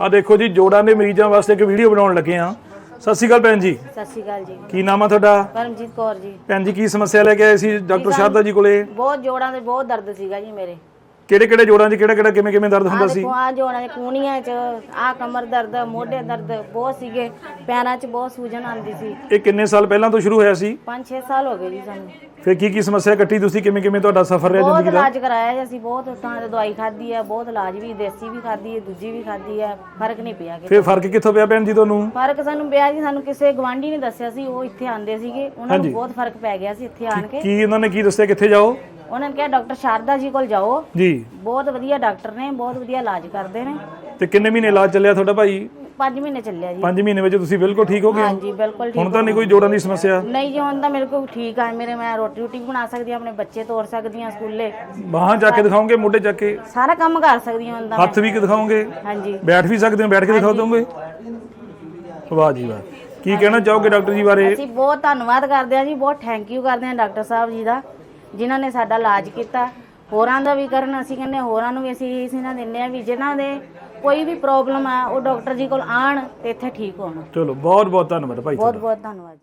ਆ ਦੇਖੋ ਜੀ ਜੋੜਾਂ ਦੇ ਮਰੀਜ਼ਾਂ ਵਾਸਤੇ ਇੱਕ ਵੀਡੀਓ ਬਣਾਉਣ ਲੱਗੇ ਆ ਸਤਿ ਸ਼੍ਰੀ ਅਕਾਲ ਭੈਣ ਜੀ। ਸਤਿ ਸ਼੍ਰੀ ਅਕਾਲ ਜੀ। ਕੀ ਨਾਮ ਆ ਤੁਹਾਡਾ? ਪਰਮਜੀਤ ਕੌਰ ਜੀ। ਭੈਣ ਜੀ ਕੀ ਸਮੱਸਿਆ ਲੈ ਕੇ ਆਏ ਸੀ? ਡਾਕਟਰ ਸ਼ਾਰਦਾ ਜੀ ਕੋਲੇ? ਬਹੁਤ ਜੋੜਾਂ ਦੇ ਬਹੁਤ ਦਰਦ ਸੀਗਾ ਜੀ ਮੇਰੇ। ਕਿਹੜੇ ਕਿਹੜੇ ਜੋੜਾਂ 'ਚ ਕਿਹੜਾ ਕਿਹੜਾ ਕਿਵੇਂ ਕਿਵੇਂ ਦਰਦ ਹੁੰਦਾ ਸੀ? ਦੇਖੋ ਆ ਜੋੜਾਂ ਦੇ ਕੂਣੀਆਂ 'ਚ ਆ ਕਮਰ ਦਰਦ ਮੋਢੇ ਦਰਦ ਬਹੁਤ ਸੀਗੇ ਪੈਰਾਂ 'ਚ ਬਹੁਤ ਸੂਜਨ ਆਉਂਦੀ ਸੀ। ਇਹ ਕਿੰਨੇ ਸਾਲ ਪਹਿਲਾਂ ਤੋਂ ਸ਼ੁਰੂ ਹੋਇਆ ਸੀ? 5-6 ਸਾਲ ਹੋ ਗਏ ਜੀ ਸਾਨੂੰ। ਫਿਰ ਕੀ ਕੀ ਸਮੱਸਿਆ ਕੱਟੀ ਤੁਸੀਂ? ਕਿਵੇਂ ਕਿਵੇਂ ਤੁਹਾਡਾ ਸਫ਼ਰ ਰਿਹਾ ਬਹੁਤ ਜ਼ਿੰਦਗੀ ਦਾ? ਇਲਾਜ ਕਰਾਇਆ ਜੀ ਅਸੀਂ ਬਹੁਤ ਤਾਂ ਦਵਾਈ ਖਾਧੀ ਆ ਬਹੁਤ ਇਲਾਜ ਵੀ ਦੇਸੀ ਵੀ ਖਾਧੀ ਹੈ ਦੂਜੀ ਵੀ ਖਾਧੀ ਆ ਫ਼ਰਕ ਨਹੀਂ ਪਿਆ ਕਿ ਫਿਰ ਫ਼ਰਕ ਕਿੱਥੋਂ ਪਿਆ ਭੈਣ ਜੀ ਤੁਹਾਨੂੰ? ਫ਼ਰਕ ਸਾਨੂੰ ਪਿਆ ਜੀ ਸਾਨੂੰ ਕਿਸੇ ਗਵਾਂਢੀ ਨੇ ਦੱਸਿਆ ਸੀ ਉਹ ਇੱਥੇ ਆਂਦੇ ਸੀਗੇ ਉਹਨਾਂ ਨੂੰ ਬਹੁਤ ਫ਼ਰਕ ਪੈ ਗਿਆ ਸੀ ਇੱਥੇ ਆਣ ਕੇ। ਕੀ ਉਹਨਾਂ ਨੇ ਕੀ ਦੱਸਿਆ ਕਿੱਥੇ ਜਾਓ? ਉਹਨਾਂ ਨੇ ਕਿਹਾ ਡਾਕਟਰ ਸ਼ਾਰਦਾ ਜੀ ਕੋਲ ਜਾਓ। ਜੀ। ਬਹੁਤ ਵਧੀਆ ਡਾਕਟਰ ਨੇ ਬਹੁਤ ਵਧੀਆ ਇਲਾਜ ਕਰਦੇ ਨੇ। ਤੇ ਕਿੰਨੇ ਮਹੀਨੇ ਇਲਾਜ ਚੱਲਿਆ ਤੁਹਾਡਾ ਭਾਈ? 5 ਮਹੀਨੇ ਚੱਲਿਆ ਜੀ। 5 ਮਹੀਨੇ ਵਿੱਚ ਤੁਸੀਂ ਬਿਲਕੁਲ ਠੀਕ ਹੋ ਗਏ ਹੋ? ਹਾਂਜੀ ਬਿਲਕੁਲ ਠੀਕ ਹੁਣ ਤਾਂ ਨਹੀਂ ਕੋਈ ਜੋੜਾਂ ਦੀ ਸਮੱਸਿਆ? ਨਹੀਂ ਜੀ ਹੁਣ ਤਾਂ ਮੇਰੇ ਕੋਲ ਠੀਕ ਆ ਮੇਰੇ ਮੈਂ ਰੋਟੀ ਰੋਟੀ ਬਣਾ ਸਕਦੀ ਹਾਂ ਆਪਣੇ ਬੱਚੇ ਤੋਰ ਸਕਦੀ ਹਾਂ ਸਕੂਲੇ। ਬਾਹਾਂ ਜਾ ਕੇ ਦਿਖਾਓਗੇ ਮੋਢੇ ਜਾ ਕੇ? ਸਾਰਾ ਕੰਮ ਕਰ ਸਕਦੀ ਹਾਂ ਹੁਣ ਤਾਂ ਹੱਥ ਵੀ ਕਿ ਦਿਖਾਓਗੇ। ਹਾਂਜੀ। ਬੈਠ ਵੀ ਸਕਦੇ ਹੋ ਬੈਠ ਕੇ ਦਿਖਾ ਦੋਗੇ? ਵਾਹ ਜੀ ਵਾਹ। ਕੀ ਕਹਿਣਾ ਚਾਹੋਗੇ ਡਾਕਟਰ ਜੀ ਬਾਰੇ? ਅਸੀਂ ਬਹੁਤ ਧੰਨਵਾਦ ਕਰਦੇ ਹਾਂ ਜੀ ਬਹੁਤ ਥੈਂਕ ਯੂ ਕਰਦੇ ਹਾਂ ਡਾਕਟਰ ਸਾਹਿਬ ਜੀ ਦਾ। ਜਿਨ੍ਹਾਂ ਨੇ ਸਾਡਾ ਇਲਾਜ ਕੀਤਾ। ਹੋਰਾਂ ਦਾ ਵੀ ਕਰਨ ਅਸੀਂ ਕਹਿੰਦੇ ਹੋਰਾਂ ਨੂੰ ਵੀ ਅਸੀਂ ਇਸ ਨਾਲ ਦਿੰਦੇ ਹਾਂ ਵੀ ਜਿਨ੍ਹਾਂ ਦੇ ਕੋਈ ਵੀ ਪ੍ਰੋਬਲਮ ਆ ਉਹ ਡਾਕਟਰ ਜੀ ਕੋਲ ਆਣ ਤੇ ਇੱਥੇ ਠੀਕ ਹੋਣ। ਚਲੋ ਬਹੁਤ ਬਹੁਤ ਧੰਨਵਾਦ ਭਾਈ ਬਹੁਤ ਤੁਹਾਡਾ। ਬਹੁਤ ਧੰਨਵਾਦ